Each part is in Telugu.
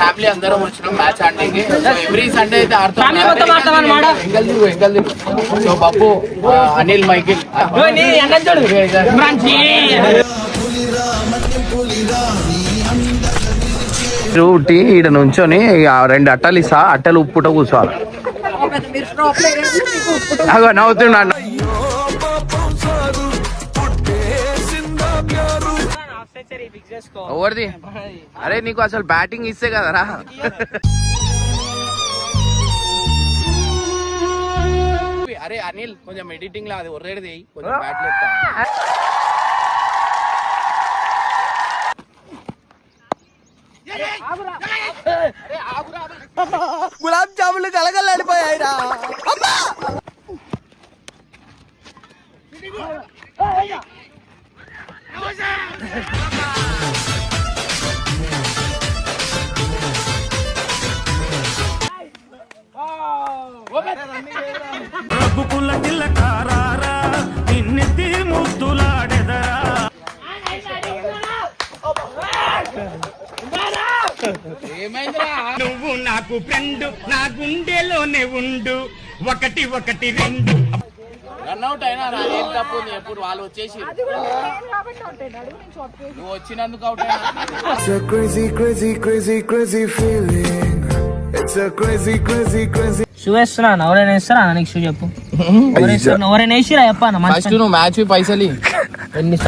ఫ్యామిలీ అందరం వచ్చినాం మ్యాచ్ ఆడడానికి. సో ఎవ్రీ సండే అయితే ఆడుతాం. సో బబ్బు ఆ, అనిల్ మైకిల్. టీ ఈడ నుంచొని ఆ రెండు అట్టలు ఇస్తా అట్టలు ఉప్పుట కూర్చోవాలి? అగో నవ్వుతున్నాడు ఎవరిది అరే నీకు అసలు బ్యాటింగ్ ఇస్తే కదరా అరే అనిల్ కొంచెం ఎడిటింగ్ లా అది ఒర్రేది కొంచెం బ్యాట్ గులాబ్ జాములు కలగలాడిపోయాయిరా రఘుకుల తిలకారారా నిన్నెత్తి ముద్దులాడెదరా. నువ్వు నాకు ఫ్రెండ్ నా గుండెలోనే ఉండు. ఒకటి ఒకటి రెండు. రన్అట్ అయినా ఏం తప్పు ఉంది ఎప్పుడు వాళ్ళు వచ్చేసి నువ్వు వచ్చినందుకు అవుట్ అయినా. షూ ఎవరైనా వేస్తారా నీకు షూ చెప్పు ఎవరైనా వేసిరా ఫస్ట్ నువ్వు మ్యాచ్ పైసలు ఎన్ని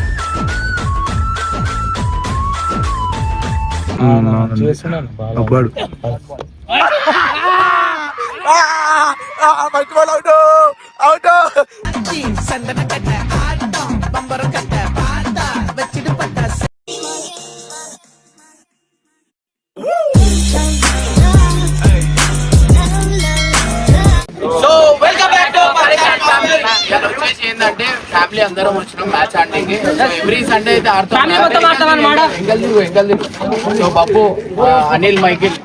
సో వెల్కమ్ బ్యాక్ టు వచ్చేసి ఏంటంటే ఫ్యామిలీ అందరం వచ్చినాం మ్యాచ్ ఆడడానికి. సో ఎవ్రీ సండే అయితే ఆడుతాం. Family మొత్తం ఆడతాం అన్నమాట. ఎంగల్ దిగు ఎంగల్ దిగు సో బబ్బు ఆ, అనిల్ మైకిల్.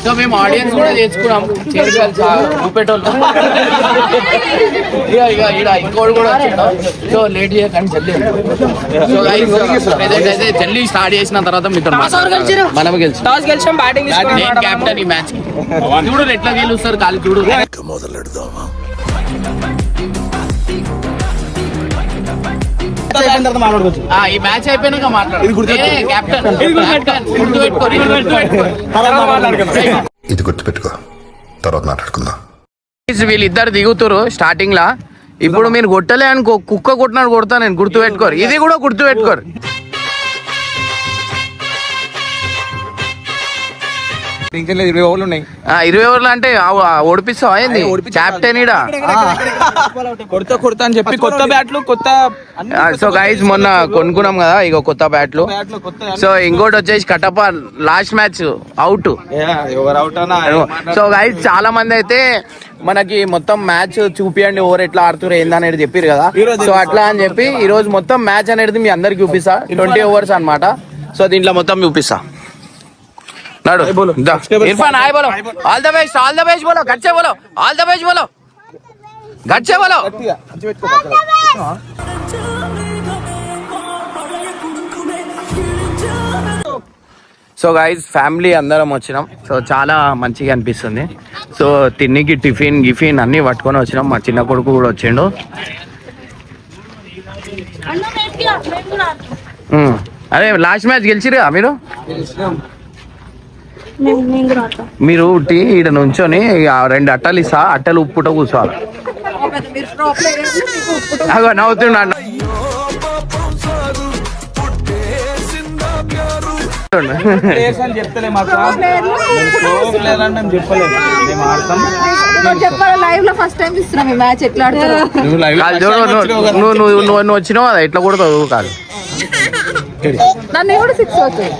సో మేము ఆడియన్స్ కూడా తెచ్చుకున్నాం ఇక ఇక ఇంకోటి కూడా సో లేట్ చేయకండి సో present అయితే జల్దీ స్టార్ట్ చేసిన తర్వాత మీతో. మనం గెలిచి టాస్ గెలిచాం బ్యాటింగ్ నేను కెప్టెన్ ఈ మ్యాచ్ చూడు ఎట్లా గెలుస్తారు కాలు చూడు. ఆ, ఈ మ్యాచ్ అయిపోయినాక మాట్లాడు. కెప్టెన్ కెప్టెన్ గుర్తు పెట్టుకో. ఇది గుర్తు పెట్టుకో ఇది గుర్తుపెట్టుకో తర్వాత మాట్లాడుకుందాం. వీళ్ళిద్దరు దిగుతారు స్టార్టింగ్ లా. ఇప్పుడు మీరు కొట్టలే అనుకో కుక్క కొట్టినాడు కొడతా నేను గుర్తు పెట్టుకోరు. ఇది కూడా గుర్తు పెట్టుకోరు. ఇరవై ఓవర్లు ఉన్నాయి. ఆ, ఇరవై ఓవర్లు అంటే ఓడిపిస్తావా ఏంది? కెప్టెన్ ఇడా కొడతా కొడతా అని చెప్పి కొత్త బ్యాట్లు కొత్త సో గైజ్ మొన్న కొనుక్కున్నాం కదా ఇక కొత్త బ్యాట్లు. బ్యాట్లు కొత్త సో ఇంకోటి వచ్చేసి Kattappa last match out so guys చాలా మంది అయితే మనకి మొత్తం మ్యాచ్ చూపియండి ఓవర్ ఎట్లా ఆడుతున్నారు ఏందనేది చెప్పారు కదా. సో అట్లా అని చెప్పి ఈ రోజు మొత్తం మ్యాచ్ అనేది మీ అందరికి చూపిస్తా. ట్వంటీ ఓవర్స్ అన్నమాట. సో దీంట్లో మొత్తం చూపిస్తా. నడు. ఇర్ఫాన్ హాయ్ బోలో. All the best all the best బోలో. గచ్చే బోలో ఆల్ ద బెస్ట్ బోలో. గచ్చే బోలో. సో గైజ్ ఫ్యామిలీ అందరం వచ్చినాం. సో చాలా మంచిగా అనిపిస్తుంది. సో తిన్నికి టిఫిన్ గిఫిన్ అన్ని పట్టుకొని వచ్చినాం. మా చిన్న కొడుకు కూడా వచ్చిండు. అరే లాస్ట్ మ్యాచ్ గెలిచిరుగా మీరు? మీరు టీ ఈడ నుంచొని ఆ రెండు అట్టలు ఇస్తా అట్టలు ఉప్పుట కూర్చోవాలి. అగో చెప్తలే ఆడతారు. నువ్వు వచ్చినావు కదా. ఎట్లా కొడతావు? కాదు. నన్ను కూడా సిక్స్ అవుతుంది.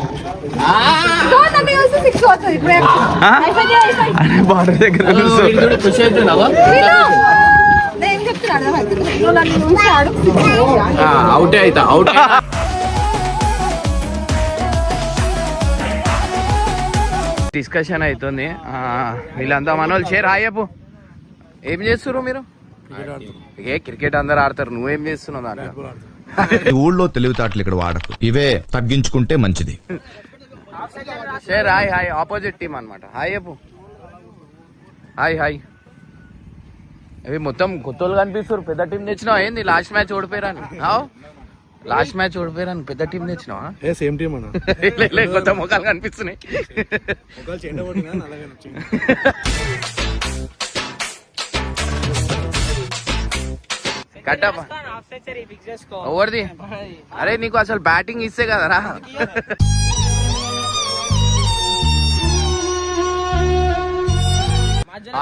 అయిపోయింది. బార్డర్ దగ్గర. అవుటే అవుతా అవుట్ డిస్కషన్ అవుతుంది. ఆ, వీళ్ళంతా మనోళ్ళు షేర్ హాయ్ చెప్పు. ఏం చేస్తున్నారు మీరు? ఏ క్రికెట్ అందరు ఆడతారు నువ్వేం చేస్తున్నావు దాంట్లో? ఊళ్ళో తెలివితేటలు ఇక్కడ వాడకు. ఇవే తగ్గించుకుంటే మంచిది. సరే హాయ్ హాయ్. ఆపోజిట్ టీం అన్నమాట. హాయ్ చెప్పు. హాయ్ హాయ్ అవి మొత్తం వాళ్ళు కనిపిస్తారు పెద్ద టీం తెచ్చినావు? ఏంది? లాస్ట్ మ్యాచ్ ఓడిపోయారని లాస్ట్ మ్యాచ్ ఓడిపోయారని పెద్ద టీం తెచ్చినావా? ఏ సేమ్ అన్న. కొత్త ముఖాలు కనిపిస్తున్నాయి. ఎవరిది? అరే నీకు అసలు బ్యాటింగ్ ఇస్తే కదరా?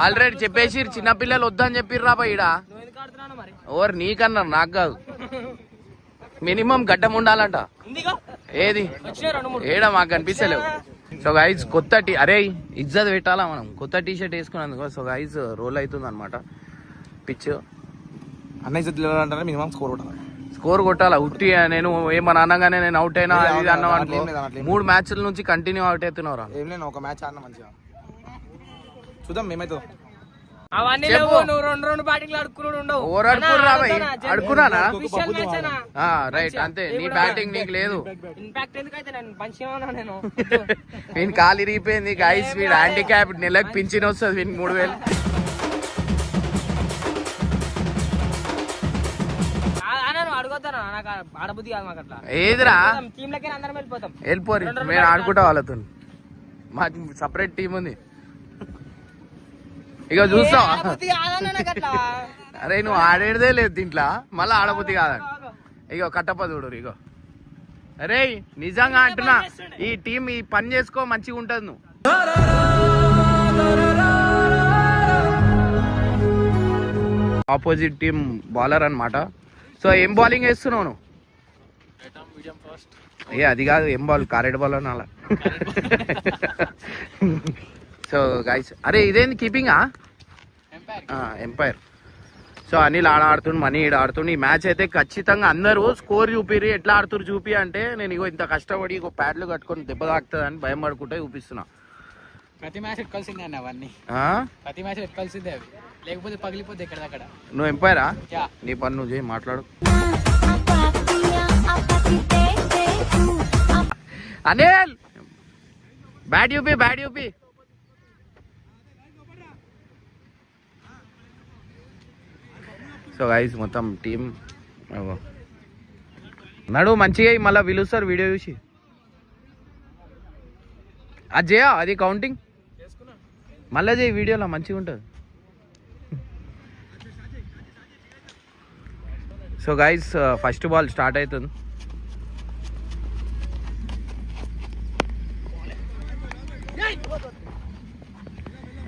ఆల్రెడీ చెప్పేసి చిన్నపిల్లలు వద్దని చెప్పిర్రా బా ఈడ. ఓవర్ నీకన్నారు నాకు కాదు. మినిమం గడ్డం ఉండాలంట. ఉందిగా. ఏది? వచ్చినాయి రెండు మూడు. ఏడా మాకు కనిపిస్తలేవు. సో గైజ్ కొత్త టీ అరే ఇజ్జత్ పెట్టాలా మనం? కొత్త టీ షర్ట్ వేసుకున్నందుకు. సో గైజ్ రోల్ అవుతుంది అనమాట పిచ్ అన్న ఇజ్జత్ మినిమం స్కోర్ కొట్టాలి? స్కోర్ కొట్టాలా? ఉట్టి నేను ఏమన్నా అనగానే నేను అవుట్ అయినా ఇది మూడు మ్యాచ్ల నుంచి కంటిన్యూ అవుట్ అవుతున్నావు రా ఏం లేదు ఒక మ్యాచ్ ఆడినా మంచిగా. చూద్దాం మేమైతే. అవన్నీ చెప్పు. లేవు నువ్వు రెండు రెండు బ్యాటింగ్లు అడుక్కున్నాడు ఉండవు. రైట్ అంతే. నీ బ్యాటింగ్ నీకు లేదు. ఇంపాక్ట్ ఎందుకైతే నేను మంచిగా ఉన్నా నేను వీని కాలు ఇరిగిపోయింది గైస్ వీడు హ్యాండిక్యాప్ నెలకు పింఛన్ వస్తుంది వీనికి మూడు వేలు. ఏదిరా? వెళ్ళిపోరు. మేము ఆడుకుంటా వాళ్ళతో మాకు సపరేట్ టీం ఉంది. ఇక చూస్తావా? అరే నువ్వు ఆడేదే లేదు దీంట్లో. మళ్ళీ ఆడబుద్ధి కాదని ఇగో కట్టప్ప చూడు ఇగో. అరే నిజంగా అంటున్నా ఈ టీం ఈ పని చేసుకో మంచిగా ఉంటది నువ్వు. ఆపోజిట్ టీం బౌలర్ అన్నమాట. సో ఏం బౌలింగ్ వేస్తున్నావు నువ్వు? ఏ అది కాదు ఏం బాల్ కారెడ్ బాల్ అని అలా సో గైస్ అరే ఇదేంది కీపింగా ఎంపైర్ సో అనిల్ ఆడ ఆడుతుండు మనీ ఈడ ఆడుతుండు. ఈ మ్యాచ్ అయితే ఖచ్చితంగా అందరూ స్కోర్ చూపిరి ఎట్లా ఆడుతురు చూపి అంటే నేను ఇగో ఇంత కష్టపడి ఇగో ప్యాడ్లు కట్టుకొని దెబ్బ తాకుతుంది అని భయం పడుకుంటే చూపిస్తున్నా. ప్రతి మ్యాచ్ ఎక్కాల్సిందే అన్న అవన్నీ? ఆ? ప్రతి మ్యాచ్ ఎక్కాల్సిందే అవి? లేకపోతే పగిలిపోతే ఎక్కడదక్కడ నువ్వు ఎంపైరా. నీ పని నువ్వు చేయి మాట్లాడు. Anil! Bat up bat up so guys మొత్తం టీం నడు మంచిగా మళ్ళీ పిలుస్తారు వీడియో చూసి. అది చేయా అది కౌంటింగ్ మళ్ళీ చేయి వీడియోలో మంచిగా ఉంటుంది. So guys first ball start అవుతుంది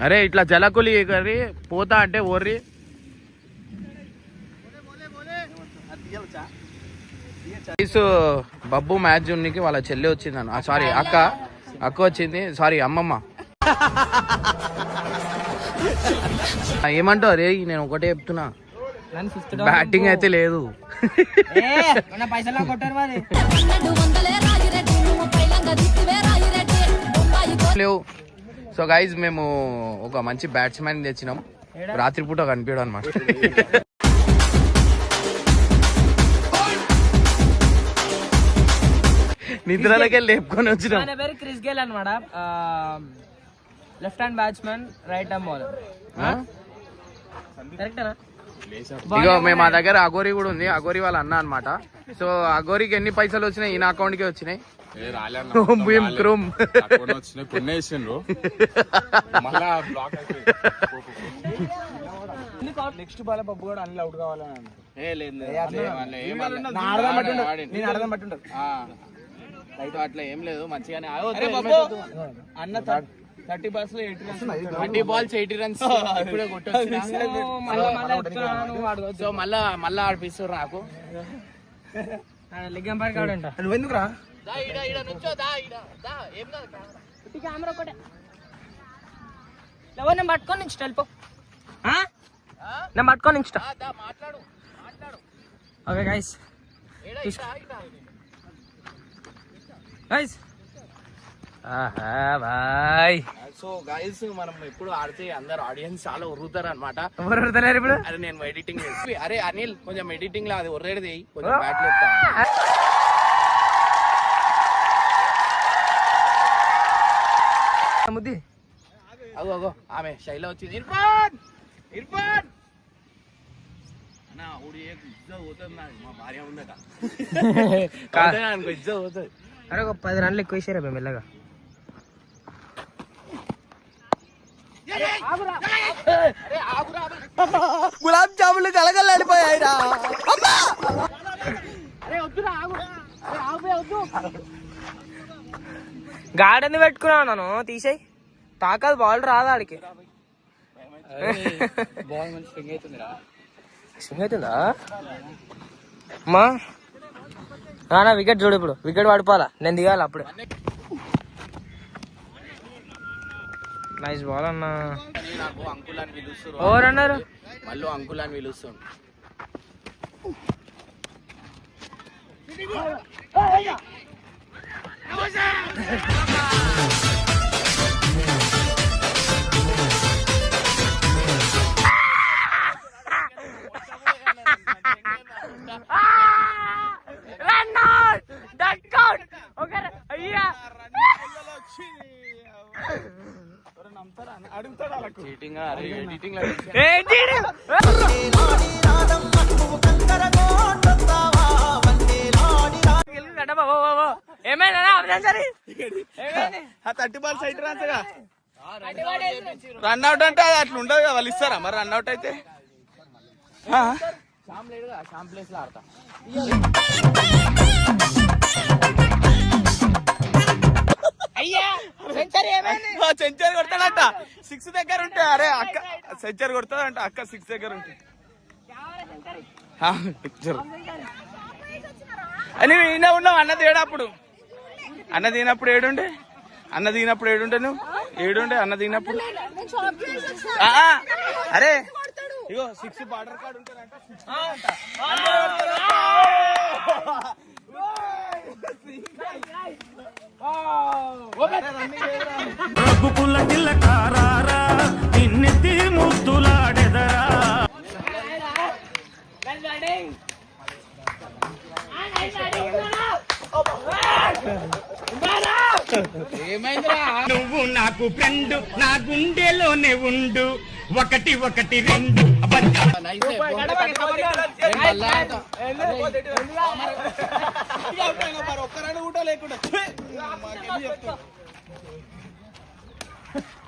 అరే ఇట్లా జలకులి కర్రీ పోతా అంటే ఓర్రి. గైస్ బబ్బు మ్యాచ్ జున్నికి వాళ్ళ చెల్లి వచ్చింది అన్న సారీ అక్క. అక్క వచ్చింది. సారీ అమ్మమ్మ. ఏమంటావు? రే నేను ఒకటే చెప్తున్నా. బ్యాటింగ్ అయితే లేదు. లేవు. సో గైజ్ మేము ఒక మంచి బ్యాట్స్మెన్ తెచ్చినాం. రాత్రిపూట కనిపించడం అనమాట నిద్రలకే లేపుకొని వచ్చినాం. ఆయన పేరు క్రిస్ గేల్ అనమాట left hand batsmen right hand bowler. కరెక్టేనా ఇగో మేము మా దగ్గర అగోరి కూడా ఉంది. అగోరి వాళ్ళ అన్న అన్నమాట. సో అగోరికి ఎన్ని పైసలు వచ్చినాయి? ఈయన అకౌంట్కి వచ్చినాయి భీమ్ క్రూమ్. నెక్స్ట్ బాల్ పప్పు కూడా అన్ని అవుట్ కావాలని. నేను అర్థం బట్టి ఉండదు. అట్లా ఏం లేదు మంచిగానే. అన్న thirty బాల్స్లో eighty runs thirty balls eighty runs ఇప్పుడే వాడు సో మళ్ళా మళ్ళా ఆడిపిస్తారు నాకు. లెగ్ ఎంపైర్ కాడంట నువ్వెందుకురా కెమెరా ఒకటే ఎవరు నేను పట్టుకొని నుంచి వెళ్ళిపో. ఆ? నేను పట్టుకొని నుంచి okay guys guys bye. So guys మనం ఎప్పుడు ఆడితే అందరు ఆడియన్స్ చాలా ఉరుతారు అనమాట ఎవరు పడతలేరు ఇప్పుడు? అరే నేను ఎడిటింగ్ చేసి అరే అనిల్ కొంచెం ఎడిటింగ్లో అది ఒర్రేది కొంచెం బ్యాట్ చెప్తా ముద్ది. అగో అగో ఆమె శైల వచ్చింది. ఇర్ఫాన్! ఇర్ఫాన్! అన్నా ఊడి ఇజ్జ పోతుంది నాకు. మా భార్య ఉందట కాదే అనుకో ఇజ్జ పోతుంది. అరే ఒక పది రన్లు ఎక్కువ వేసారా మేము మెల్లగా? గులాబ్ జాములు కలగలాడిపోయాయి రా గార్డెన్ పెట్టుకున్నావు నన్ను? తీసేయి. తాకాదు బాల్ రాదా ఆడికి. బాల్ మంచి స్వింగ్ అవుతుందిరా. స్వింగ్ అవుతుందా? అమ్మా. నానా వికెట్ చూడు ఇప్పుడు వికెట్ పడిపోవాలా నేను దిగాలి అప్పుడే నైస్ బాల్ అన్నా ఓవర్ అన్నారు మళ్ళీ అంకుల్ అని పిలుస్తుంది చీటింగ్ ఇస్తారా మరి రన్ అవుట్ అయితే? సెంచరీ కొడతాడంట. సిక్స్ దగ్గర ఉంటే అరే అక్క సెంచరీ కొడతాడంట. అక్క సిక్స్ దగ్గర ఉంటే. జరు. అని ఈయన ఉన్నావు అన్న తేడప్పుడు అన్న తినప్పుడు ఏడుండే? అన్న తినప్పుడు ఏడుండే నువ్వు ఏడుండే అన్న ఆ, అరే. ఇగో సిక్స్ బార్డర్ కార్డ్ ఉంటారంట నిన్నెత్తి ముద్దులాడెదరా నువ్వు నాకు ఫ్రెండ్ నా గుండెలోనే ఉండు. ఒకటి ఒకటి రెండు. అబద్ధం ఒక్క రెండు కూడా లేకుండా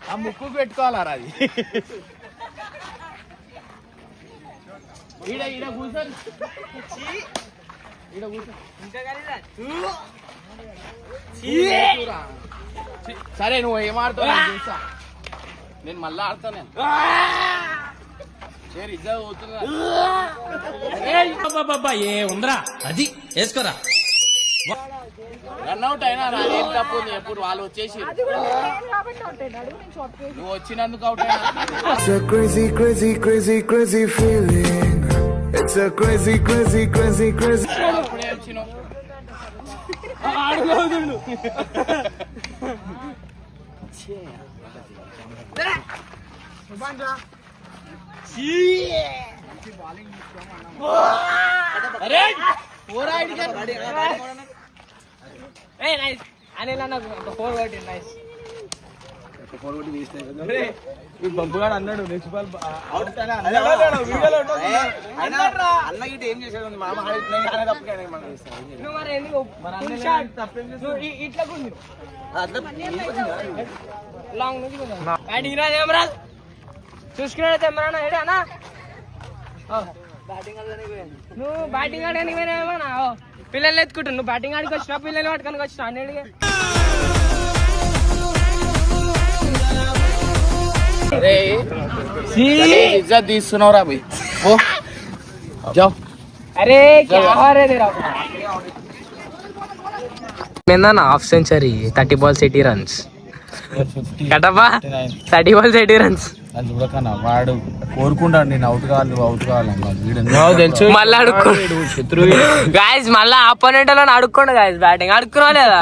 ఆ ముక్కు పెట్టుకోవాలా అది. ఈడ ఈడ కూర్చొని సరే నువ్వు ఏం ఆడుతావు నేను చూస్తా నేను మళ్ళా ఆడతా నేను. చేరి ఇజ్జ పోతుంది ఏ ఉందిరా అది వేసుకోరా. రన్ అవుట్ అయినా నా ఏం తప్పు ఉంది ఎప్పుడు వాళ్ళు వచ్చేసి నువ్వు వచ్చినందుకు అవుట్ అయినా. It's a crazy, crazy, crazy, crazy. Hey, nice. I Anil, the forward is nice. అన్న నైస్ బంపుగాడు అన్నాడు నెక్స్ట్ బాల్ అన్నగిటి ఏం చేసేది మామ ఇట్లా లాంగ్ బ్యాటింగ్ చూసుకున్నాడు తెమ్మరా ఏడానా నువ్వు బ్యాటింగ్ ఆడడానికి పోయినావేమన్నా ఓ, పిల్లల్ని ఎత్తుకుంటు నువ్వు బ్యాటింగ్ ఆడికి వచ్చినా పిల్లలు పట్టుకొని వచ్చినా అన్నిటికీ? ఇజ్జత్ రా నిన్న half century thirty balls eighty runs Kattappa thirty balls eighty runs అది చూడకన్నా వాడు కోరుకుంటాడు నేను అవుట్ అవుట్ కావాలని మళ్ళీ అడుక్కో గాయస్ మళ్ళీ ఆపోనెంట్లో అడుక్కోండి గాయస్ బ్యాటింగ్ అడుక్కున్నా లేదా?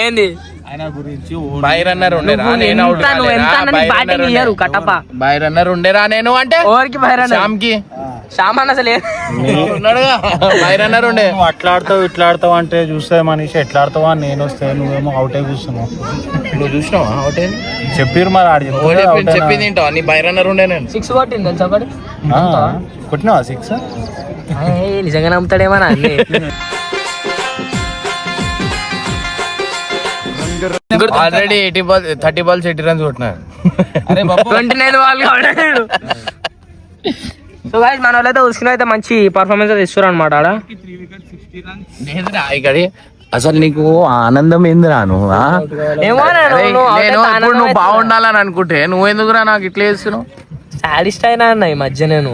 ఏంది? ఆయన గురించి బై రన్నర్ ఉండేరా నేను ఇయ్యరు, ఉండేరా నేను అంటే? ఓవరికి బైరన్ శ్యామ్కి. సామాన్ అసలు ఏ- ఉన్నాడుగా? బై రన్నర్ ఉండే. నువ్వు అట్లా ఆడతావు ఇట్లా ఆడతావు అంటే చూస్తే మనిషి ఎట్లా ఆడతావు అని నేను వస్తే నువ్వేమో అవుట్ అయి కూర్చున్నావు. నువ్వు చూసినావా? అవుట్ అయింది చెప్పిరు మరి ఆడి చెప్పింది తింటావా నీ బై రన్నర్ ఉండే నేను. సిక్స్ కొట్టింది తెలుసా కొట్టినావా సిక్స్ నిజంగా నమ్ముతాడేమో అన్ని. Already eighty ball thirty balls eighty runs కొట్టినారు ట్వంటీ నైన్ వాళ్ళు ఆడాడు సో గాయస్ మన వాళ్ళైతే ఉసుకుని అయితే మంచి పర్ఫార్మెన్స్ అయితే ఇస్తారు అనమాట ఆడ. లేదురా ఇక్కడ అసలు నీకు ఆనందం ఏందిరా నువ్వు నేను- ఇప్పుడు నువ్వు? బాగుండాలని అనుకుంటే నువ్వు ఎందుకురా నాకు ఇట్లా చేస్తున్నావు? సాడిస్ట్ అయినా అన్న ఈ మధ్య నేను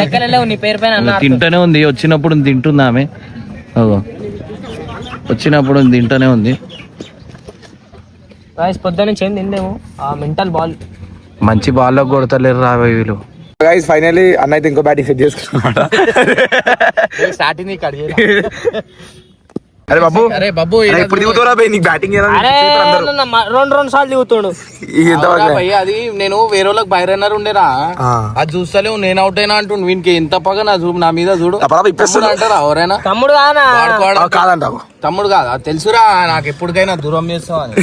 లెక్కలేవు నీ పేరు పైన అన్న తింటూనే ఉంది. వచ్చినప్పుడు తింటుంది ఆమె. అగో. వచ్చినప్పుడు తింటూనే ఉంది. గాయస్ పొద్దున్న నుంచి ఏం తిందేమో ఆ మెంటల్ బాల్. మంచి బాల్లో కొడతలేరు రా వీళ్ళు. గైస్ ఫైనల్లీ అన్న అయితే ఇంకో బ్యాటింగ్ సెట్ చేసుకున్నమాట స్టార్టింగ్ అరే బాబు అరే బాబు ఇప్పుడు దిగుతారా నీకు బ్యాటింగ్ రెండు రెండు సార్లు దిగుతాడు. అది నేను వేరే వాళ్ళకి బై రన్నర్ ఉండేరా. ఆ. అది చూస్తలేవు నేను అవుట్ అయినా అంటుండు. వీనికి ఎంత పగ నా చూపు నా మీద చూడు. అంటారా ఎవరైనా? తమ్ముడు కాదంటావు తమ్ముడు కాదా తెలుసురా నాకు ఎప్పటికైనా దూరం చేస్తావు అని.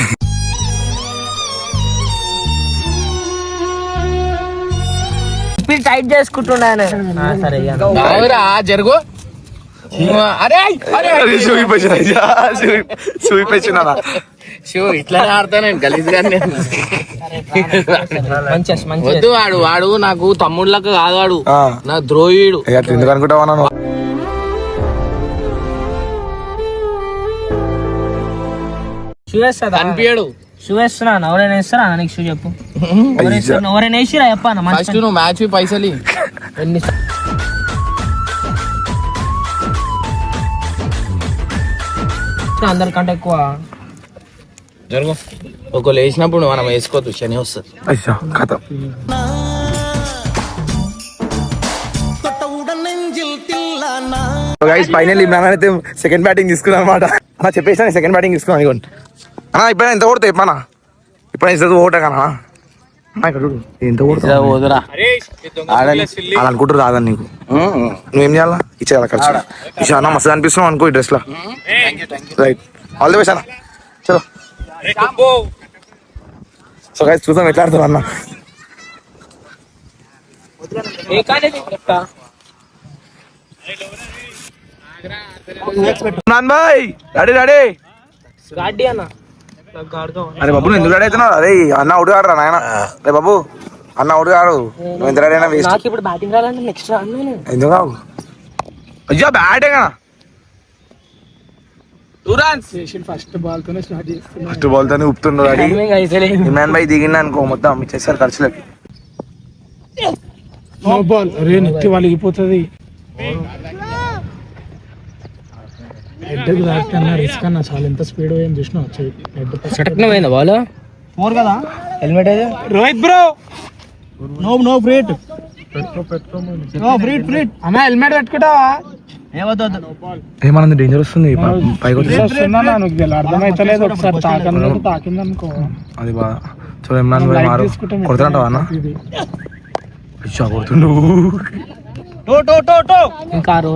స్పీడ్ టైట్ చేసుకుంటున్నా ఆయన. ఆ, సరే జరుగు. అరే అరే నేను మంచి మంచి వద్దు వాడు వాడు నాకు తమ్ముళ్ళకి కాదు వాడు. నా ద్రోహుడు. ఎందుకు అనుకుంటావా నన్ను? కనిపించడు షూ ఎవరైనా వేస్తారా? నీకు షూ చెప్పు. ఎవరైనా వేసిరా చెప్పాను మంచి ఫస్ట్ నువ్వు మ్యాచ్ పైసలు ఇయ్యి. ఎన్ని అందరికంటే ఎక్కువ. జరుగు. ఒకళ్ళు వేసినప్పుడు మనం వేసుకోవద్దు శని వస్తుంది. అయ్యా కథ గైస్ ఫైనల్ ఇమ్రాన్ అయితే సెకండ్ బ్యాటింగ్ తీసుకున్నాను అనమాట అన్న చెప్పేసి సెకండ్ బ్యాటింగ్ తీసుకున్నాను అన్న ఇప్పుడు ఎంత కొడతా చెప్పనా? ఇప్పుడు ఇస్తుంది ఓట కన్నా ఎంత ఆడని అలా అనుకుంటారు రాదని నీకు? నువ్వేం చేయాలా? ఇచ్చేయాలా ఖర్చు? ఇచ్చా అన్న మస్తు అనిపిస్తున్నావు అనుకో ఈ డ్రెస్లో రైట్. ఆల్ ది బెస్ట్ అన్న. చలో. సో గైస్ చూద్దాం ఎట్లా ఆడుతావు అన్న. ఏ కాలేజీ చెప్తా? నాన్ బాయ్. Ready ready. గాడ్డి అన్న. నాకు గాడు కావాలి. అరే బాబు ఎందుకు రెడీ అవుతున్నావు? అరే అన్న అవుట్ కాడరా నాయన. అరే బాబు అన్న అవుట్ కాడు. నువ్వు ఎంత రెడీ అయినా వేస్ట్. నాకు ఇప్పుడు బ్యాటింగ్ రావాలంటే నెక్స్ట్ రాను ఎందుకు కావు అయ్యా బ్యాటే కదా ఫస్ట్ బాల్ తోనే స్టార్ట్ చేస్తున్నా ఫస్ట్ బాల్ తోనే టైమింగ్ అయితే ఇమ్రాన్ భాయ్ దిగింది అనుకో మొత్తం ఇచ్చేసారు ఖర్చులకి. నో బాల్ రే నెత్తి వలిగిపోతుంది దాటితే అన్న రిస్క్ అన్న చాలా. ఎంత స్పీడ్ పోయింది చూసినా సటక్న పోయిందా బాల్ ఫోర్ కదా? హెల్మెట్ అయితే రోహిత్ బ్రో! నో నో ఫ్రీట్ నో ఫ్రీట్ ఫ్రీట్ అన్న హెల్మెట్ పెట్టుకుంటావా? ఏమన్నా డేంజర్ వస్తుంది పైకి అర్థమైతలేదు ఒకసారి. అది బాగా ఇమ్రాన్ భాయ్ మారు. కొడుతుంటావా అన్న? కొడుతుండు. ఇంకా ఆరు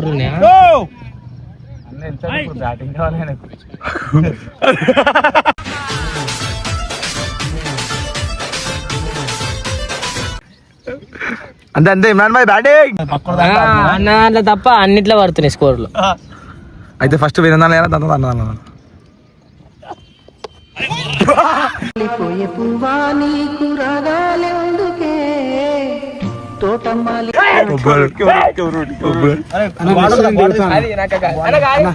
అంతే అంతే ఇమ్రాన్ భాయ్ బ్యాటింగ్. అన్న దాంట్లో తప్ప అన్నిట్లో పడుతున్నాయి స్కోర్లు. అయితే ఫస్ట్ వినందా లేదా దాంతో అన్న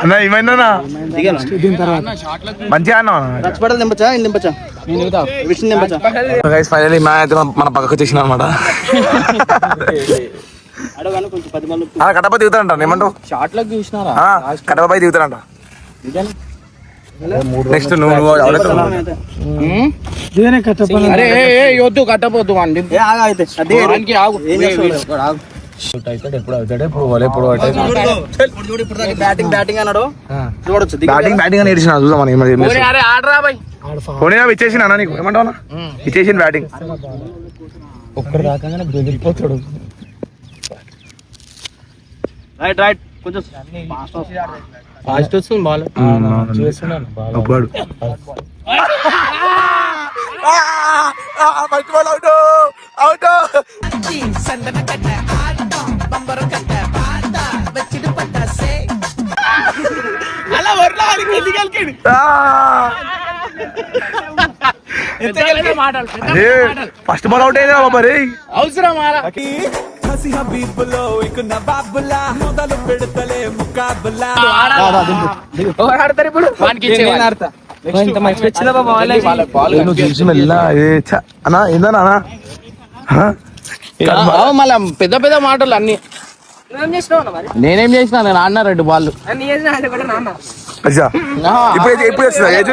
అన్న ఏమైందన్నా? మంచిగా అన్నా ఫైనలీ మ్యాచ్ అయితే మన- మన పక్కకు వచ్చేసిన అనమాట కడప దిగుతారంట ఏమంటావు? షార్ట్లకు చూసినారా ఆ, కడప పై దిగుతారంట నెక్స్ట్ నువ్వు. అరే వద్దు కట్టపోద్దు అండి వానికి ఆగు. బ్యాటింగ్ బ్యాటింగ్ అన్నాడు. చూడొచ్చు బ్యాటింగ్ బ్యాటింగ్ అని ఏడిచిన చూద్దాం పోనీ, ఇచ్చేసిన నీకు. ఏమంటావు? ఇచ్చేసిన బ్యాటింగ్. రైట్ రైట్ కొంచెం ఫాస్ట్ వస్తుంది బాల్. అవుట్ అలా వర్లా ఎన్ని కలికాడు ఫస్ట్ బాల్ అవుట్ అయిందా బాబా రే అవసరం ఆరా ఎవరు ఆడతారు ఇప్పుడు? వానికి ఇచ్చేవాళ్ళు. ఇంత మంచి వచ్చిందా బాబా? వాళ్ళకి? వాళ్ళకి ball నువ్వు చూసి మెల్లా ఏ ఛ, అన్నా ఏందన్నా అన్నా? హ? ఆ, మళ్ళా పెద్ద పెద్ద మాటలు అన్ని. నేనేం చేసిన నేను ఆడినా రెండు బాల్ అచ్చా. ఇప్పుడు ఏది- ఇప్పుడు వచ్చిందా ఏజ్?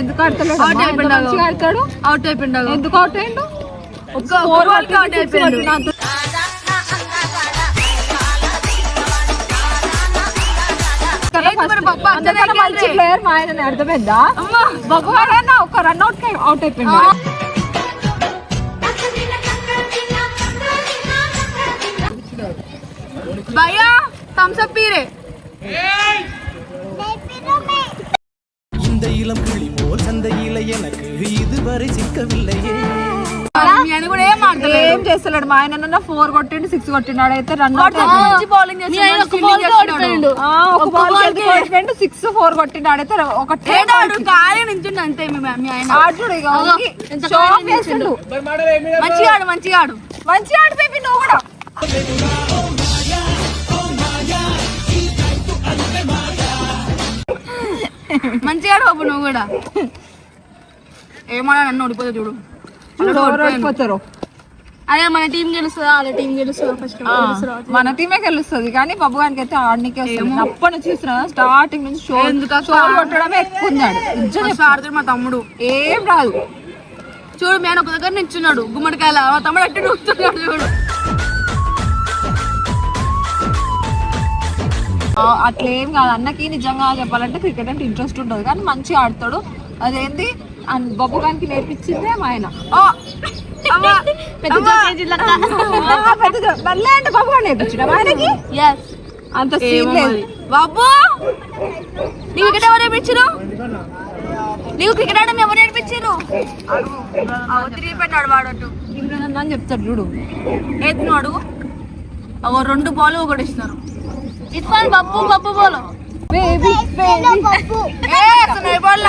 ఎందుకు ఆడతలేడు మంచిగా ఆడతాడు? అవుట్ అయిపోయిండు ఎందుకు అవుట్ అయ్యిండు ఒక్క అవుట్ అయిపోయిండు మంచి ప్లేయర్ మా ఆయన అర్థమైందా? ఒక రన్ అవుట్ అవుట్ అయిపోయింది చేస్తలేడు. మా ఆయన ఫోర్ కొట్టిండు సిక్స్ కొట్టినాడు. అయితే రన్ ఒక బాల్ కొట్టిండు సిక్స్ ఫోర్ అంతే show off చేస్తుండు. మంచిగా ఆడు మంచిగా ఆడు. మంచిగా ఆడు బేబీ నువ్వు కూడా. మంచిగా బాబు నువ్వు కూడా. ఏమన్నా నన్ను ఓడిపోతే చూడు. ఓడిపోతారు. అదే మన టీం గెలుస్తుందా? వాళ్ళ టీం గెలుస్తుందా ఫస్ట్ మన టీమే గెలుస్తుంది కానీ బాబు గారికి అయితే ఆడనికే వస్తుంది. అప్పటి నుంచి చూస్తున్నా స్టార్టింగ్ నుంచి షో? షో కొట్టడమే ఎక్కువ ఉన్నాడు ఆడుతాడు మా తమ్ముడు. ఏం రాదు. చూడు మేము ఒక దగ్గర నిల్చున్నాడు. గుమ్మడికాయల. మా తమ్ముడు అట్టి నూస్తున్నాడు చూడు. అట్లేం కాదు. అన్నకి నిజంగా చెప్పాలంటే క్రికెట్ అంటే ఇంట్రెస్ట్ ఉండదు కానీ మంచిగా ఆడతాడు. అదేంటి బొబ్బు గారికి నేర్పించిందే మా ఆయన. పెద్ద మళ్ళీ అంటే బొబ్బు గారు ఆయనకి. అంత సీన్ లేదు. బాబు! నీకు క్రికెట్ ఎవరు నేర్పించారు నీకు క్రికెట్ ఆడడం ఎవరు నేర్పించారు తిరిగి పెట్టాడు వాడట్టు ఇమ్రాన్ అని చెప్తాడు చూడు. ఏది అడుగు ఒక రెండు బాల్ ఒకటి ఇస్తున్నారు ఇట్ఫాన్ బప్పు బప్పు బాల్ బేబీ ఏ అసలు ఏ బాల్